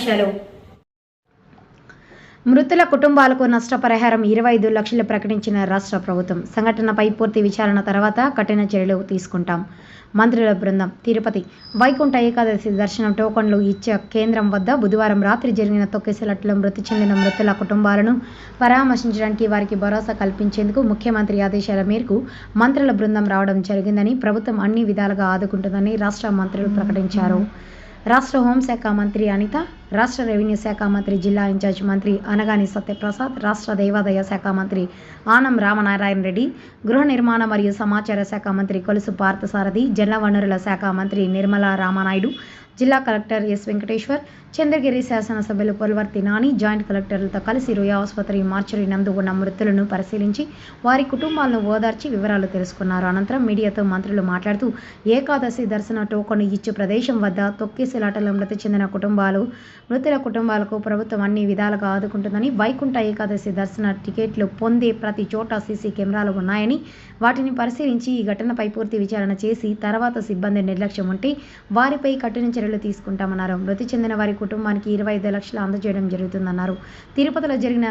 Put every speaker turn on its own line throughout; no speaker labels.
ముఖ్యాంశాలు మృతుల కుటుంబాలకు నష్టపరిహారం ఇరవై ఐదు లక్షలు ప్రకటించిన రాష్ట్ర ప్రభుత్వం. సంఘటనపై పూర్తి విచారణ తర్వాత కఠిన చర్యలు తీసుకుంటాం. మంత్రుల బృందం తిరుపతి. వైకుంఠ ఏకాదశి దర్శనం టోకన్లు ఇచ్చే కేంద్రం వద్ద బుధవారం రాత్రి జరిగిన తొక్కిసలట్లో మృతి చెందిన మృతుల కుటుంబాలను పరామర్శించడానికి వారికి భరోసా కల్పించేందుకు ముఖ్యమంత్రి ఆదేశాల మేరకు మంత్రుల బృందం రావడం జరిగిందని ప్రభుత్వం అన్ని విధాలుగా ఆదుకుంటుందని రాష్ట్ర మంత్రులు ప్రకటించారు. రాష్ట్ర హోంశాఖ మంత్రి అనిత రాష్ట్ర రెవెన్యూ శాఖ మంత్రి జిల్లా ఇన్ఛార్జ్ మంత్రి అనగాని సత్యప్రసాద్ రాష్ట్ర దేవాదాయ శాఖ మంత్రి ఆనం రామనారాయణ రెడ్డి గృహ నిర్మాణ మరియు సమాచార శాఖ మంత్రి కొలుసు పార్థసారథి జల వనరుల శాఖ మంత్రి నిర్మలా రామానాయుడు జిల్లా కలెక్టర్ ఎస్ వెంకటేశ్వర్ చంద్రగిరి శాసనసభ్యులు పొల్వర్తి నాని జాయింట్ కలెక్టర్లతో కలిసి రుయా ఆసుపత్రి మార్చురి నందు ఉన్న మృతులను పరిశీలించి వారి కుటుంబాలను ఓదార్చి వివరాలు తెలుసుకున్నారు. అనంతరం మీడియాతో మంత్రులు మాట్లాడుతూ ఏకాదశి దర్శన టోకన్ ఇచ్చు ప్రదేశం వద్ద తొక్కిసిలాటలో మృతి చెందిన కుటుంబాలు మృతుల కుటుంబాలకు ప్రభుత్వం అన్ని విధాలుగా ఆదుకుంటుందని వైకుంఠ ఏకాదశి దర్శన టికెట్లు పొందే ప్రతి చోట సీసీ కెమెరాలు ఉన్నాయని వాటిని పరిశీలించి ఈ ఘటనపై పూర్తి విచారణ చేసి తర్వాత సిబ్బంది నిర్లక్ష్యం ఉంటే వారిపై కఠిన చర్యలు తీసుకుంటామన్నారు. మృతి చెందిన వారి కుటుంబానికి ఇరవై ఐదు లక్షలు అందజేయడం జరుగుతుందన్నారు. తిరుపతిలో జరిగిన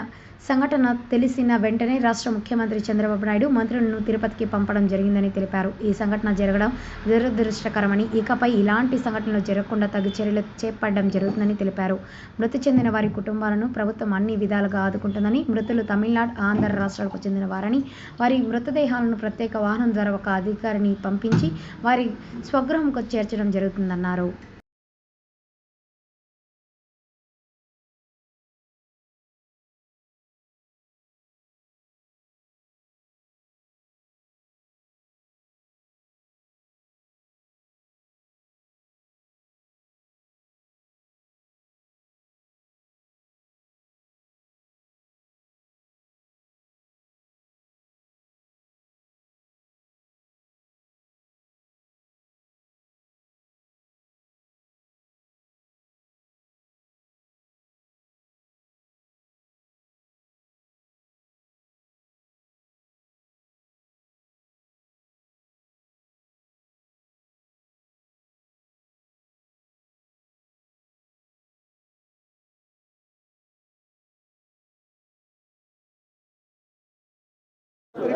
సంఘటన తెలిసిన వెంటనే రాష్ట్ర ముఖ్యమంత్రి చంద్రబాబు నాయుడు మంత్రులను తిరుపతికి పంపడం జరిగిందని తెలిపారు. ఈ సంఘటన జరగడం దురదృష్టకరమని ఇకపై ఇలాంటి సంఘటనలు జరగకుండా తగు చర్యలు చేపట్టడం జరుగుతుందని తెలిపారు. మృతి చెందిన వారి కుటుంబాలను ప్రభుత్వం అన్ని విధాలుగా ఆదుకుంటుందని మృతులు తమిళనాడు ఆంధ్ర రాష్ట్రాలకు చెందిన వారని వారి మృతదేహాలను ప్రత్యేక వాహనం ద్వారా ఒక అధికారిని పంపించి వారి స్వగృహంకు చేర్చడం జరుగుతుందన్నారు.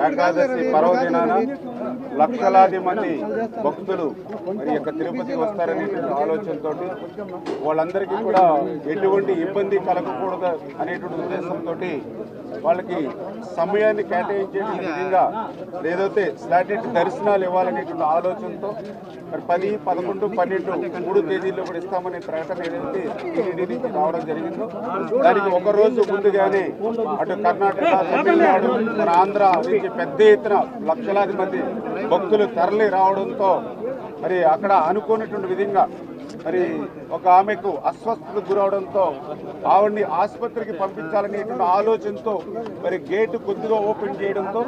ఏకాదశి పర్వదినాన లక్షలాది మంది భక్తులు మరి యొక్క తిరుపతికి వస్తారనే ఆలోచనతో వాళ్ళందరికీ కూడా ఎటువంటి ఇబ్బంది కలగకూడదు అనేటువంటి ఉద్దేశంతో వాళ్ళకి సమయాన్ని కేటాయించే విధంగా ఏదైతే స్లాటెడ్ దర్శనాలు ఇవ్వాలనేటువంటి ఆలోచనతో మరి పది పదకొండు పన్నెండు మూడు తేదీల్లో కూడా ఇస్తామనే ప్రకటన ఏదైతే టీటీడీ నుంచి రావడం జరిగిందో దానికి ఒక రోజు ముందుగానే అటు కర్ణాటక తమిళనాడు మన ఆంధ్ర నుంచి పెద్ద ఎత్తున లక్షలాది మంది భక్తులు తరలి రావడంతో మరి అక్కడ అనుకోనటువంటి విధంగా మరి ఒక ఆమెకు అస్వస్థతకు గురవడంతో ఆవిడ్ని ఆసుపత్రికి పంపించాలనేటువంటి ఆలోచనతో మరి గేటు కొద్దిగా ఓపెన్ చేయడంతో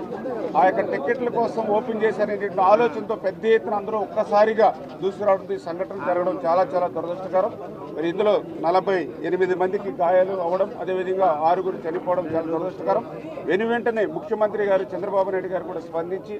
ఆ యొక్క టికెట్ల కోసం ఓపెన్ చేశారనేటువంటి ఆలోచనతో పెద్ద ఎత్తున అందరూ ఒక్కసారిగా దూసుకురావడంతో ఈ సంఘటన జరగడం చాలా చాలా దురదృష్టకరం. మరి ఇందులో నలభై ఎనిమిది మందికి గాయాలు అవ్వడం అదేవిధంగా ఆరుగురు చనిపోవడం చాలా దురదృష్టకరం. వెను వెంటనే ముఖ్యమంత్రి గారు చంద్రబాబు నాయుడు గారు కూడా స్పందించి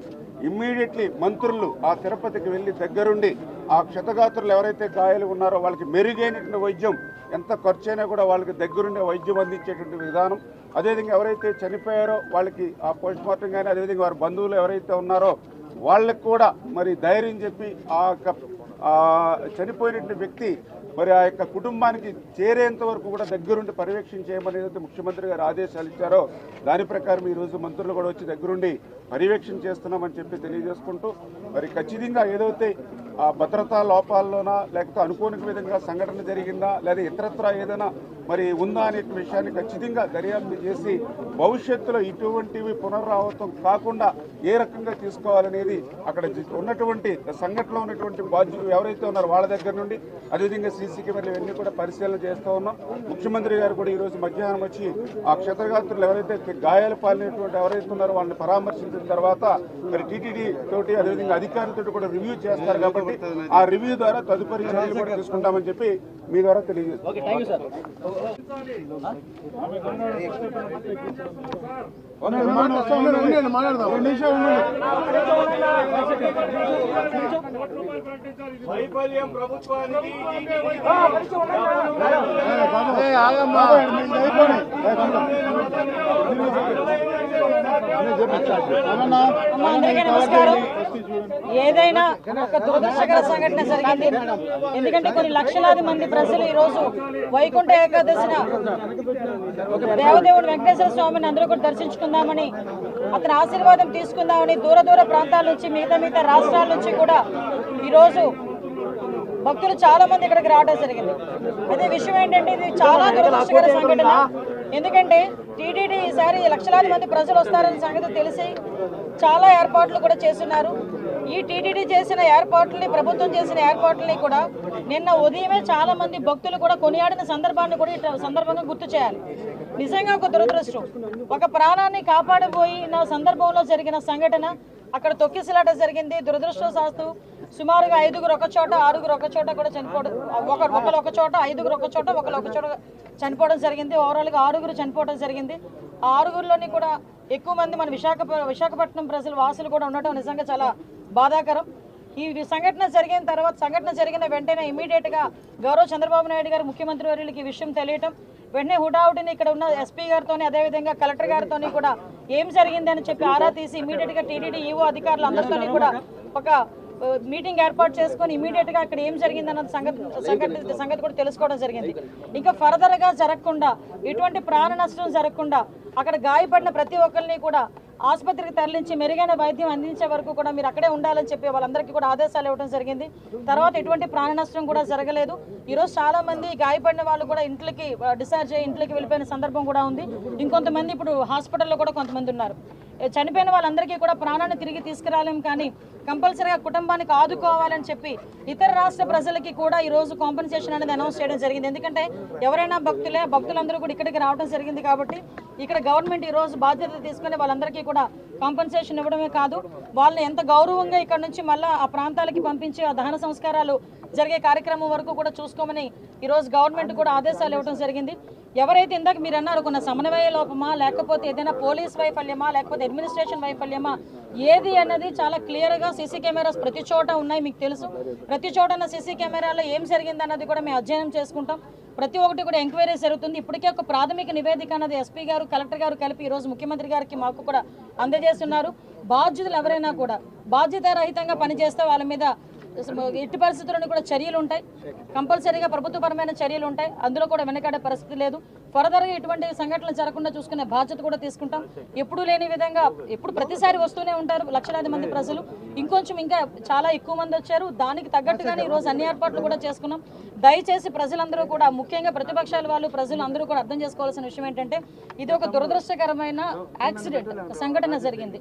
ఇమ్మీడియట్లీ మంత్రులు ఆ తిరుపతికి వెళ్ళి దగ్గరుండి ఆ క్షతగాత్రులు ఎవరైతే గాయాలు ఉన్నారో వాళ్ళకి మెరుగైనటువంటి వైద్యం ఎంత ఖర్చైనా కూడా వాళ్ళకి దగ్గరుండే వైద్యం అందించేటువంటి విధానం. అదేవిధంగా ఎవరైతే చనిపోయారో వాళ్ళకి ఆ పోస్ట్ మార్టం కానీ అదేవిధంగా వారి బంధువులు ఎవరైతే ఉన్నారో వాళ్ళకి కూడా మరి ధైర్యం చెప్పి ఆ ఆ చనిపోయినటువంటి వ్యక్తి మరి ఆ యొక్క కుటుంబానికి చేరేంత వరకు కూడా దగ్గరుండి పర్యవేక్షణ చేయమని ఏదైతే ముఖ్యమంత్రి గారు ఆదేశాలు ఇచ్చారో దాని ప్రకారం ఈరోజు మంత్రులు కూడా వచ్చి దగ్గరుండి పర్యవేక్షణ చేస్తున్నామని చెప్పి తెలియజేసుకుంటూ మరి ఖచ్చితంగా ఏదైతే ఆ భద్రతా లోపాల్లోనా లేకపోతే అనుకోని విధంగా సంఘటన జరిగిందా లేదా ఇతరత్ర ఏదైనా మరి ఉందా అనే విషయాన్ని ఖచ్చితంగా దర్యాప్తు చేసి భవిష్యత్తులో ఇటువంటివి పునరావృతం కాకుండా ఏ రకంగా తీసుకోవాలనేది అక్కడ ఉన్నటువంటి సంఘటనలో ఉన్నటువంటి బాధ్యులు ఎవరైతే ఉన్నారో వాళ్ళ దగ్గర నుండి అదేవిధంగా సీసీ కెమెరాలు ఇవన్నీ కూడా పరిశీలన చేస్తూ ఉన్నాం. ముఖ్యమంత్రి గారు కూడా ఈరోజు మధ్యాహ్నం వచ్చి ఆ క్షేత్రగాత్రులు ఎవరైతే గాయాలు పాలినటువంటి ఎవరైతే ఉన్నారో వాళ్ళని పరామర్శించిన తర్వాత మరి టీటీడీ తోటి అదేవిధంగా అధికారులతో కూడా రివ్యూ చేస్తారు కాబట్టి కాబట్టి ఆ రివ్యూ ద్వారా తదుపరి చర్యలు కూడా తీసుకుంటామని చెప్పి మీ ద్వారా తెలియజేస్తాం
వైఫల్యం ప్రభుత్వానికి
అందరికీ నమస్కారం ఏదైనా ఒక దురదృష్టకర సంఘటన జరిగింది. ఎందుకంటే కొన్ని లక్షలాది మంది ప్రజలు ఈ రోజు వైకుంఠ ఏకాదశిన దేవదేవుడు వెంకటేశ్వర స్వామిని అందరూ కూడా దర్శించుకుందామని అతని ఆశీర్వాదం తీసుకుందామని దూర దూర ప్రాంతాల నుంచి మిగతా మిగతా రాష్ట్రాల నుంచి కూడా ఈరోజు భక్తులు చాలా మంది ఇక్కడికి రావడం జరిగింది. అదే విషయం ఏంటంటే ఇది చాలా దురదృష్టకర సంఘటన. ఎందుకంటే టీటీడీ ఈసారి లక్షలాది మంది ప్రజలు వస్తారన్న సంగతి తెలిసి చాలా ఏర్పాట్లు కూడా చేస్తున్నారు. ఈ టీటీడీ చేసిన ఏర్పాట్లని ప్రభుత్వం చేసిన ఏర్పాట్లని కూడా నిన్న ఉదయమే చాలా మంది భక్తులు కూడా కొనియాడిన సందర్భాన్ని కూడా ఈ సందర్భంగా గుర్తు చేయాలి. నిజంగా ఒక దురదృష్టం. ఒక ప్రాణాన్ని కాపాడబోయిన సందర్భంలో జరిగిన సంఘటన అక్కడ తొక్కిసలాట జరిగింది. దురదృష్టవశాస్తు సుమారుగా ఐదుగురు ఒక చోట ఆరుగురు ఒక చోట కూడా చనిపోవడం ఒక ఒకరు ఒక చోట ఐదుగురు ఒక చోట ఒకరు ఒక చోట చనిపోవడం జరిగింది. ఓవరాల్గా ఆరుగురు చనిపోవడం జరిగింది. ఆరుగురిలోని కూడా ఎక్కువ మంది మన విశాఖ విశాఖపట్నం ప్రజలు వాసులు కూడా ఉండటం నిజంగా చాలా బాధాకరం. ఈ సంఘటన జరిగిన తర్వాత సంఘటన జరిగిన వెంటనే ఇమీడియట్గా గౌరవ చంద్రబాబు నాయుడు గారు ముఖ్యమంత్రి వర్యులకి ఈ విషయం తెలియటం వెంటనే హుటాహుటిని ఇక్కడ ఉన్న ఎస్పీ గారితోని అదేవిధంగా కలెక్టర్ గారితోని కూడా ఏం జరిగింది అని చెప్పి ఆరా తీసి ఇమీడియట్గా టీడీడీ ఈవో అధికారులు అందరితోని కూడా ఒక మీటింగ్ ఏర్పాటు చేసుకొని ఇమీడియట్గా అక్కడ ఏం జరిగింది అన్న సంగతి సంగతి సంగతి కూడా తెలుసుకోవడం జరిగింది. ఇంకా ఫర్దర్గా జరగకుండా ఇటువంటి ప్రాణ నష్టం జరగకుండా అక్కడ గాయపడిన ప్రతి ఒక్కరిని కూడా ఆసుపత్రికి తరలించి మెరుగైన వైద్యం అందించే వరకు కూడా మీరు అక్కడే ఉండాలని చెప్పి వాళ్ళందరికీ కూడా ఆదేశాలు ఇవ్వడం జరిగింది. తర్వాత ఎటువంటి ప్రాణ నష్టం కూడా జరగలేదు. ఈరోజు చాలా మంది గాయపడిన వాళ్ళు కూడా ఇంట్లోకి డిశ్చార్జ్ అయ్యి ఇంట్లోకి వెళ్ళిపోయిన సందర్భం కూడా ఉంది. ఇంకొంతమంది ఇప్పుడు హాస్పిటల్లో కూడా కొంతమంది ఉన్నారు. చనిపోయిన వాళ్ళందరికీ కూడా ప్రాణాన్ని తిరిగి తీసుకురాలేం కానీ కంపల్సరీగా కుటుంబానికి ఆదుకోవాలని చెప్పి ఇతర రాష్ట్ర ప్రజలకి కూడా ఈరోజు కాంపెన్సేషన్ అనేది అనౌన్స్ చేయడం జరిగింది. ఎందుకంటే ఎవరైనా భక్తులే భక్తులందరూ కూడా ఇక్కడికి రావడం జరిగింది కాబట్టి ఇక్కడ గవర్నమెంట్ ఈ రోజు బాధ్యత తీసుకుని వాళ్ళందరికీ కూడా కాంపెన్సేషన్ ఇవ్వడమే కాదు వాళ్ళని ఎంత గౌరవంగా ఇక్కడ నుంచి మళ్ళీ ఆ ప్రాంతాలకి పంపించి ఆ దహన సంస్కారాలు జరిగే కార్యక్రమం వరకు కూడా చూసుకోమని ఈరోజు గవర్నమెంట్ కూడా ఆదేశాలు ఇవ్వడం జరిగింది. ఎవరైతే ఇందాక మీరు అన్నారు కొన్న సమన్వయ లోపమా లేకపోతే ఏదైనా పోలీస్ వైఫల్యమా లేకపోతే అడ్మినిస్ట్రేషన్ వైఫల్యమా ఏది అన్నది చాలా క్లియర్గా సీసీ కెమెరాస్ ప్రతి చోట ఉన్నాయి మీకు తెలుసు. ప్రతి చోట ఉన్న సీసీ కెమెరాలో ఏం జరిగింది అన్నది కూడా మేము అధ్యయనం చేసుకుంటాం. ప్రతి ఒక్కటి కూడా ఎంక్వైరీ జరుగుతుంది. ఇప్పటికే ఒక ప్రాథమిక నివేదిక అన్నది ఎస్పీ గారు కలెక్టర్ గారు కలిపి ఈరోజు ముఖ్యమంత్రి గారికి మాకు కూడా అందజేస్తున్నారు. బాధ్యులు ఎవరైనా కూడా బాధ్యతారహితంగా పనిచేస్తే వాళ్ళ మీద ఎట్టి పరిస్థితుల్లోనూ కూడా చర్యలు ఉంటాయి. కంపల్సరీగా ప్రభుత్వపరమైన చర్యలు ఉంటాయి. అందులో కూడా వెనకాడే పరిస్థితి లేదు. ఫర్దర్గా ఇటువంటి సంఘటనలు జరగకుండా చూసుకునే బాధ్యత కూడా తీసుకుంటాం. ఎప్పుడు లేని విధంగా ఎప్పుడు ప్రతిసారి వస్తూనే ఉంటారు లక్షలాది మంది ప్రజలు. ఇంకొంచెం ఇంకా చాలా ఎక్కువ మంది వచ్చారు. దానికి తగ్గట్టుగానే ఈ రోజు అన్ని ఏర్పాట్లు కూడా చేసుకున్నాం. దయచేసి ప్రజలందరూ కూడా ముఖ్యంగా ప్రతిపక్షాల వాళ్ళు ప్రజలు అందరూ కూడా అర్థం చేసుకోవాల్సిన విషయం ఏంటంటే ఇది ఒక దురదృష్టకరమైన యాక్సిడెంట్ సంఘటన జరిగింది.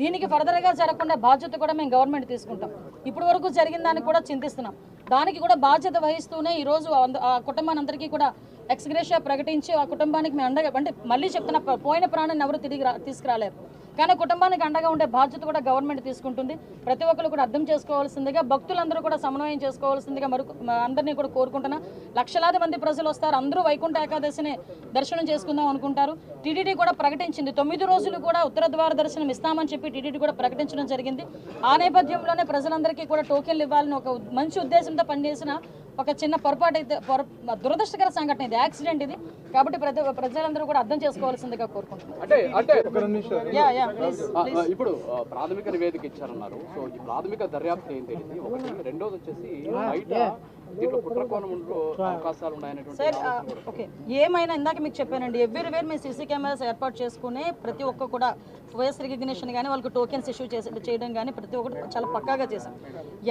దీనికి ఫర్దర్గా జరగకుండా బాధ్యత కూడా మేము గవర్నమెంట్ తీసుకుంటాం. ఇప్పటి వరకు జరిగిన దానికి కూడా చింతిస్తున్నాం. దానికి కూడా బాధ్యత వహిస్తూనే ఈరోజు అంద- ఆ కుటుంబానందరికీ కూడా ఎక్స్గ్రేషియా ప్రకటించి ఆ కుటుంబానికి మేము అండగా అంటే మళ్ళీ చెప్తున్న పోయిన ప్రాణాన్ని ఎవరు తిరిగి తీసుకురాలేరు. కానీ కుటుంబానికి అండగా ఉండే బాధ్యత కూడా గవర్నమెంట్ తీసుకుంటుంది. ప్రతి ఒక్కరు కూడా అర్థం చేసుకోవాల్సిందిగా భక్తులందరూ కూడా సమన్వయం చేసుకోవాల్సిందిగా మరొక అందరినీ కూడా కోరుకుంటున్నా. లక్షలాది మంది ప్రజలు వస్తారు. అందరూ వైకుంఠ ఏకాదశిని దర్శనం చేసుకుందాం అనుకుంటారు. టీటీడీ కూడా ప్రకటించింది. తొమ్మిది రోజులు కూడా ఉత్తర ద్వార దర్శనం ఇస్తామని చెప్పి టీటీడీ కూడా ప్రకటించడం జరిగింది. ఆ నేపథ్యంలోనే ప్రజలందరికీ కూడా టోకెన్లు ఇవ్వాలని ఒక మంచి ఉద్దేశంతో పనిచేసిన ఒక చిన్న పొరపాటు అయితే పొర దురదృష్టకర సంఘటన ఇది యాక్సిడెంట్ ఇది. కాబట్టి ప్రజ ప్రజలందరూ కూడా అర్థం చేసుకోవాల్సిందిగా కోరుకుంటున్నాను
అంటే అంటే
యా యా ప్లీజ్
ఆ, ఆ, ఇప్పుడు ఆ, ప్రాథమిక నివేదిక ఇచ్చారన్నారు. సో ఈ ప్రాథమిక దర్యాప్తు ఏం తెలియదు. ఒకటి రెండోది వచ్చేసి బయట దీంట్లో కుట్రకోణం ఉంటూ అవకాశాలు ఉన్నాయనేటువంటి
సార్ ఆ, ఓకే. ఏమైనా ఇందాక మీకు చెప్పానండి ఎవ్రీ వేర్ మేము సీసీ కెమెరాస్ ఏర్పాటు చేసుకుని ప్రతి ఒక్క కూడా వాయిస్ రికగ్నిషన్ కానీ వాళ్ళకి టోకెన్స్ ఇష్యూ చేసి చేయడం కానీ ప్రతి ఒక్కటి చాలా పక్కాగా చేసాం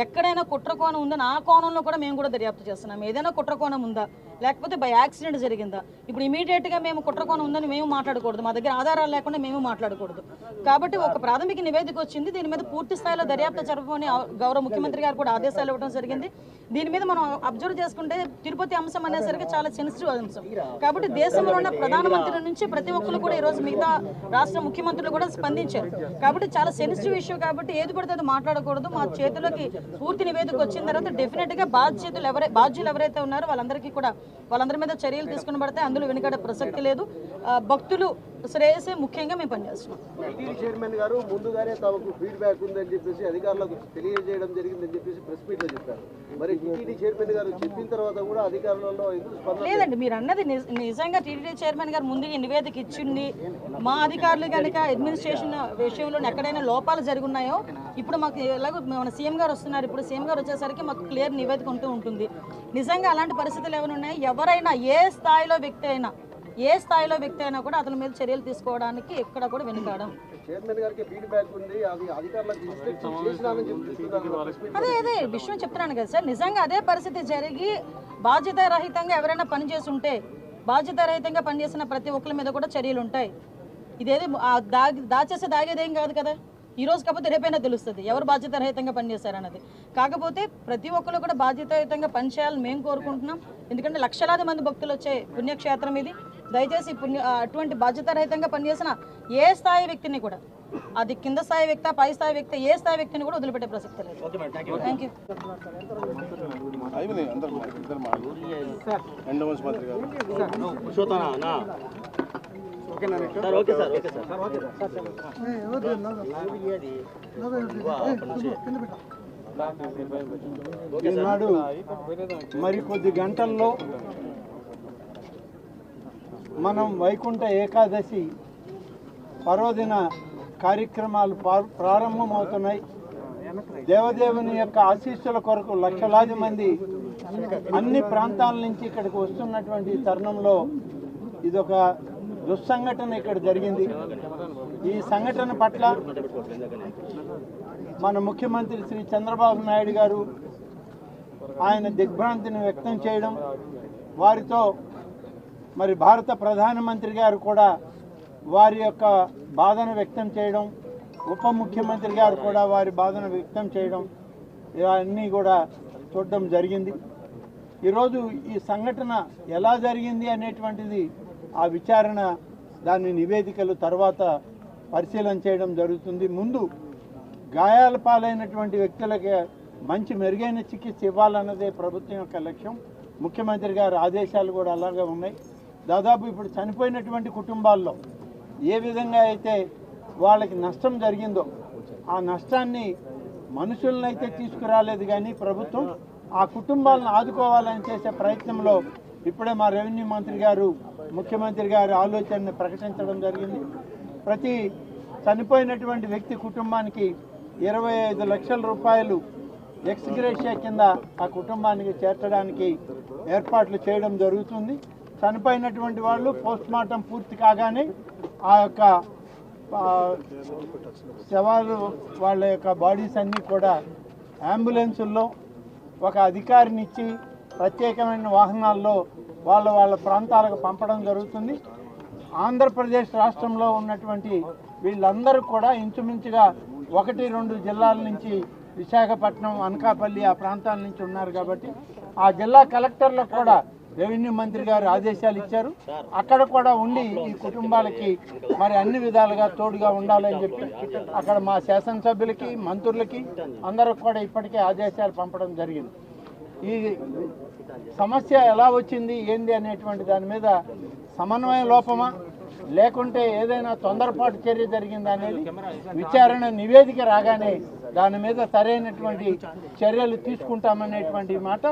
ఎక్కడైనా కుట్ర కోణం ఉందని ఆ కోణంలో కూడా మేము కూడా దర్యాప్తు చేస్తున్నాం. ఏదైనా కుట్ర కోణం ఉందా? లేకపోతే బై యాక్సిడెంట్ జరిగిందా? ఇప్పుడు ఇమీడియట్గా మేము కుట్రకోణం ఉందని మేము మాట్లాడకూడదు. మా దగ్గర ఆధారాలు లేకుండా మేము మాట్లాడకూడదు. కాబట్టి ఒక ప్రాథమిక నివేదిక వచ్చింది. దీని మీద పూర్తి స్థాయిలో దర్యాప్తు జరపమని గౌరవ ముఖ్యమంత్రి గారు కూడా ఆదేశాలు ఇవ్వడం జరిగింది. దీని మీద మనం అబ్జర్వ్ చేసుకుంటే తిరుపతి అంశం అనేసరికి చాలా సెన్సిటివ్ అంశం. కాబట్టి దేశంలో ఉన్న ప్రధానమంత్రి నుంచి ప్రతి ఒక్కరు కూడా ఈరోజు మిగతా రాష్ట్ర ముఖ్యమంత్రులు కూడా స్పందించారు. కాబట్టి చాలా సెన్సిటివ్ ఇష్యూ కాబట్టి ఏది పడితే అది మాట్లాడకూడదు. మా చేతిలోకి పూర్తి నివేదిక వచ్చిన తర్వాత డెఫినెట్గా బాధ్యతలు ఎవరై బాధ్యులు ఎవరైతే ఉన్నారో వాళ్ళందరికీ కూడా వాళ్ళందరి మీద చర్యలు తీసుకుని పడితే అందులో వెనుకడే ప్రసక్తి లేదు. భక్తులు శ్రేయసే ముఖ్యంగా మేము పనిచేస్తున్నాం
చైర్మన్ గారు ముందుగానే తమకు ఫీడ్బ్యాక్ ఉందని చెప్పేసి అధికారులకు తెలియజేయడం జరిగిందని చెప్పేసి ప్రెస్ మీట్లో చెప్పారు. మరి టీటీడీ చైర్మన్ గారు చెప్పిన తర్వాత కూడా అధికారులలో
లేదండి మీరు అన్నది నిజ- నిజంగా టీటీడీ చైర్మన్ గారు ముందుగా నివేదిక ఇచ్చింది. మా అధికారులు కనుక అడ్మినిస్ట్రేషన్ విషయంలో ఎక్కడైనా లోపాలు జరుగున్నాయో ఇప్పుడు మాకు ఎలాగో మన సీఎం గారు వస్తున్నారు. ఇప్పుడు సీఎం గారు వచ్చేసరికి మాకు క్లియర్ నివేదిక ఉంటూ ఉంటుంది. నిజంగా అలాంటి పరిస్థితులు ఏమైనా ఉన్నాయి? ఎవరైనా ఏ స్థాయిలో వ్యక్తి అయినా ఏ స్థాయిలో వ్యక్తి అయినా కూడా అతని మీద చర్యలు తీసుకోవడానికి ఎక్కడ కూడా వెనుకాడం.
అది
అదే విషయం చెప్తున్నాను కదా సార్. నిజంగా అదే పరిస్థితి జరిగి బాధ్యతారహితంగా ఎవరైనా పనిచేసి ఉంటే బాధ్యతారహితంగా పనిచేసిన ప్రతి ఒక్కరి మీద కూడా చర్యలు ఉంటాయి. ఇదేది దాగి దాచేసి దాగేదేం కాదు కదా. ఈ రోజు కాకపోతే రేపైనా తెలుస్తుంది. ఎవరు బాధ్యతారహితంగా పనిచేశారన్నది. కాకపోతే ప్రతి ఒక్కరు కూడా బాధ్యతాయుతంగా పనిచేయాలని మేము కోరుకుంటున్నాం. ఎందుకంటే లక్షలాది మంది భక్తులు వచ్చే పుణ్యక్షేత్రం ఇది. దయచేసి పుణ్య అటువంటి బాధ్యతారహితంగా పనిచేసిన ఏ స్థాయి వ్యక్తిని కూడా అది కింద స్థాయి వ్యక్తి పై స్థాయి వ్యక్తి ఏ స్థాయి వ్యక్తిని కూడా వదిలిపెట్టే ప్రసక్తి లేదు థ్యాంక్ యూ
ఈనాడు కొద్ది గంటల్లో మనం వైకుంఠ ఏకాదశి పర్వదిన కార్యక్రమాలు ప్రారంభమవుతున్నాయి. దేవదేవుని యొక్క ఆశీస్సుల కొరకు లక్షలాది మంది అన్ని ప్రాంతాల నుంచి ఇక్కడికి వస్తున్నటువంటి తరుణంలో ఇదొక దుస్సంఘటన ఇక్కడ జరిగింది. ఈ సంఘటన పట్ల మన ముఖ్యమంత్రి శ్రీ చంద్రబాబు నాయుడు గారు ఆయన దిగ్భ్రాంతిని వ్యక్తం చేయడం వారితో మరి భారత ప్రధానమంత్రి గారు కూడా వారి యొక్క బాధను వ్యక్తం చేయడం ఉప ముఖ్యమంత్రి గారు కూడా వారి బాధను వ్యక్తం చేయడం ఇవన్నీ కూడా చూడడం జరిగింది. ఈరోజు ఈ సంఘటన ఎలా జరిగింది అనేటువంటిది ఆ విచారణ దాని నివేదికలు తర్వాత పరిశీలన చేయడం జరుగుతుంది. ముందు గాయాల పాలైనటువంటి వ్యక్తులకి మంచి మెరుగైన చికిత్స ఇవ్వాలన్నదే ప్రభుత్వం యొక్క లక్ష్యం. ముఖ్యమంత్రి గారి ఆదేశాలు కూడా అలాగే ఉన్నాయి. దాదాపు ఇప్పుడు చనిపోయినటువంటి కుటుంబాల్లో ఏ విధంగా అయితే వాళ్ళకి నష్టం జరిగిందో ఆ నష్టాన్ని మనుషులను అయితే తీసుకురాలేదు కానీ ప్రభుత్వం ఆ కుటుంబాలను ఆదుకోవాలని చేసే ప్రయత్నంలో ఇప్పుడే మా రెవెన్యూ మంత్రి గారు ముఖ్యమంత్రి గారి ఆలోచనని ప్రకటించడం జరిగింది. ప్రతి చనిపోయినటువంటి వ్యక్తి కుటుంబానికి ఇరవై ఐదు లక్షల రూపాయలు ఎక్స్గ్రేషియా కింద ఆ కుటుంబానికి చేర్చడానికి ఏర్పాట్లు చేయడం జరుగుతుంది. చనిపోయినటువంటి వాళ్ళు పోస్ట్ మార్టం పూర్తి కాగానే ఆ యొక్క శవాలు వాళ్ళ యొక్క బాడీస్ అన్నీ కూడా అంబులెన్సుల్లో ఒక అధికారిని ఇచ్చి ప్రత్యేకమైన వాహనాల్లో వాళ్ళ వాళ్ళ ప్రాంతాలకు పంపడం జరుగుతుంది. ఆంధ్రప్రదేశ్ రాష్ట్రంలో ఉన్నటువంటి వీళ్ళందరూ కూడా ఇంచుమించుగా ఒకటి రెండు జిల్లాల నుంచి విశాఖపట్నం అనకాపల్లి ఆ ప్రాంతాల నుంచి ఉన్నారు కాబట్టి ఆ జిల్లా కలెక్టర్లకు కూడా రెవెన్యూ మంత్రి గారు ఆదేశాలు ఇచ్చారు. అక్కడ కూడా ఉండి ఈ కుటుంబాలకి మరి అన్ని విధాలుగా తోడుగా ఉండాలని చెప్పి అక్కడ మా శాసనసభ్యులకి మంత్రులకి అందరికి కూడా ఇప్పటికే ఆదేశాలు పంపడం జరిగింది. ఈ సమస్య ఎలా వచ్చింది ఏంది అనేటువంటి దాని మీద సమన్వయ లోపమా లేకుంటే ఏదైనా తొందరపాటు చర్య జరిగిందా అనేది విచారణ నివేదిక రాగానే దాని మీద సరైనటువంటి చర్యలు తీసుకుంటామనేటువంటి మాట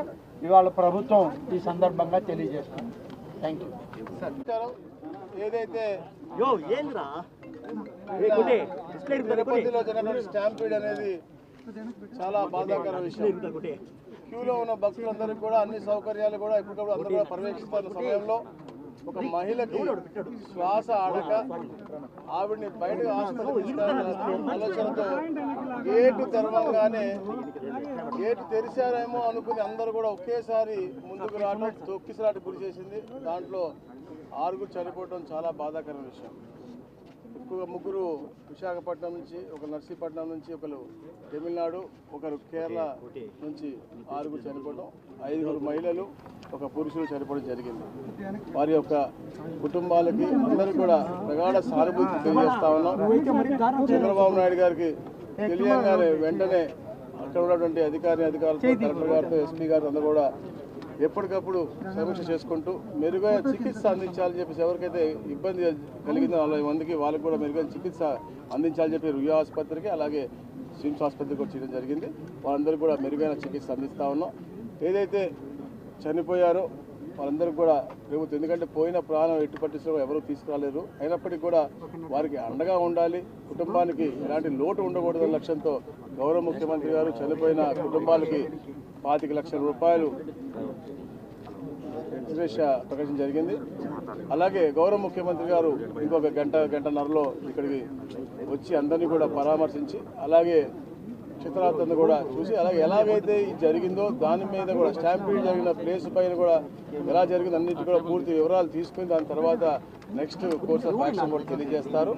ఇవాళ ప్రభుత్వం ఈ సందర్భంగా తెలియజేస్తుంది. థ్యాంక్ యూ
ఏదైతే తిరుపతిలో జరిగిన స్టాంపీడ్ అనేది చాలా బాధాకర విషయం. క్యూలో ఉన్న భక్తులందరికీ కూడా అన్ని సౌకర్యాలు కూడా ఎప్పటికప్పుడు అందరూ పర్యవేక్షిస్తున్న సమయంలో
ఒక మహిళకి శ్వాస ఆడక ఆవిడని బయటకు హాస్పిటల్ ఆలోచనతో గేటు తెరవగానే గేటు తెరిచారేమో అనుకుని అందరూ కూడా ఒకేసారి ముందుకు రావడం తొక్కిసలాట గురి చేసింది. దాంట్లో ఆరుగురు చనిపోవడం చాలా బాధాకరమైన విషయం. ఎక్కువగా ముగ్గురు విశాఖపట్నం నుంచి ఒక నర్సీపట్నం నుంచి ఒకరు తమిళనాడు ఒకరు కేరళ నుంచి ఆరుగురు చనిపోవడం ఐదుగురు మహిళలు ఒక పురుషులు చనిపోవడం జరిగింది. వారి యొక్క కుటుంబాలకి అందరూ కూడా ప్రగాఢ సానుభూతి తెలియజేస్తా ఉన్నాం. చంద్రబాబు నాయుడు గారికి తెలియగానే వెంటనే అక్కడ ఉన్నటువంటి అధికారి అధికారులతో కలెక్టర్ గారితో ఎస్పీ గారితో అందరూ కూడా ఎప్పటికప్పుడు సమీక్ష చేసుకుంటూ మెరుగైన చికిత్స అందించాలని చెప్పేసి ఎవరికైతే ఇబ్బంది కలిగిందో నలభై మందికి వాళ్ళకి కూడా మెరుగైన చికిత్స అందించాలని చెప్పి రుయా ఆసుపత్రికి అలాగే స్విమ్స్ ఆసుపత్రికి కూడా చేయడం జరిగింది. వాళ్ళందరికీ కూడా మెరుగైన చికిత్స అందిస్తూ ఉన్నాం. ఏదైతే చనిపోయారో వాళ్ళందరికీ కూడా ప్రభుత్వం ఎందుకంటే పోయిన ప్రాణం ఎట్టు పట్టించడం ఎవరూ తీసుకురాలేరు అయినప్పటికీ కూడా వారికి అండగా ఉండాలి. కుటుంబానికి ఎలాంటి లోటు ఉండకూడదు లక్ష్యంతో గౌరవ ముఖ్యమంత్రి గారు చనిపోయిన కుటుంబాలకి పాతిక లక్షల రూపాయలు ఎక్స్ప్రెస్ ప్రకటన జరిగింది. అలాగే గౌరవ ముఖ్యమంత్రి గారు ఇంకొక గంట గంటన్నరలో ఇక్కడికి వచ్చి అందరినీ కూడా పరామర్శించి అలాగే చిత్రాలను కూడా చూసి అలాగే ఎలాగైతే ఇది జరిగిందో దాని మీద కూడా స్టాంపీడ్ జరిగిన ప్లేస్ పైన కూడా ఎలా జరిగింది అన్నిటి కూడా పూర్తి వివరాలు తీసుకుని దాని తర్వాత నెక్స్ట్ కోర్స్ ఆఫ్ యాక్షన్ కూడా తెలియజేస్తారు.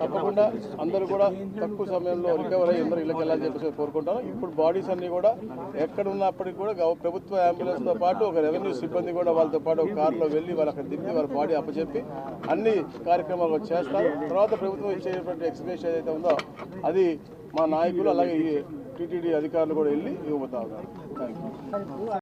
తప్పకుండా అందరూ కూడా తక్కువ సమయంలో రికవర్ అయ్యి అందరూ ఇళ్ళకి వెళ్ళాలని చెప్పేసి కోరుకుంటాను. ఇప్పుడు బాడీస్ అన్ని కూడా ఎక్కడ ఉన్నప్పటికీ కూడా ప్రభుత్వ అంబులెన్స్తో పాటు ఒక రెవెన్యూ సిబ్బంది కూడా వాళ్ళతో పాటు ఒక కారులో వెళ్ళి వాళ్ళు అక్కడ దింపి వాళ్ళ బాడీ అప్పచెప్పి అన్ని కార్యక్రమాలు చేస్తారు. తర్వాత ప్రభుత్వం ఇచ్చేటువంటి ఎక్స్ప్రెస్ ఏదైతే ఉందో అది మా నాయకులు అలాగే ఈ టీటీడీ అధికారులు కూడా వెళ్ళి ఇవ్వబోతా ఉన్నారు. Thank you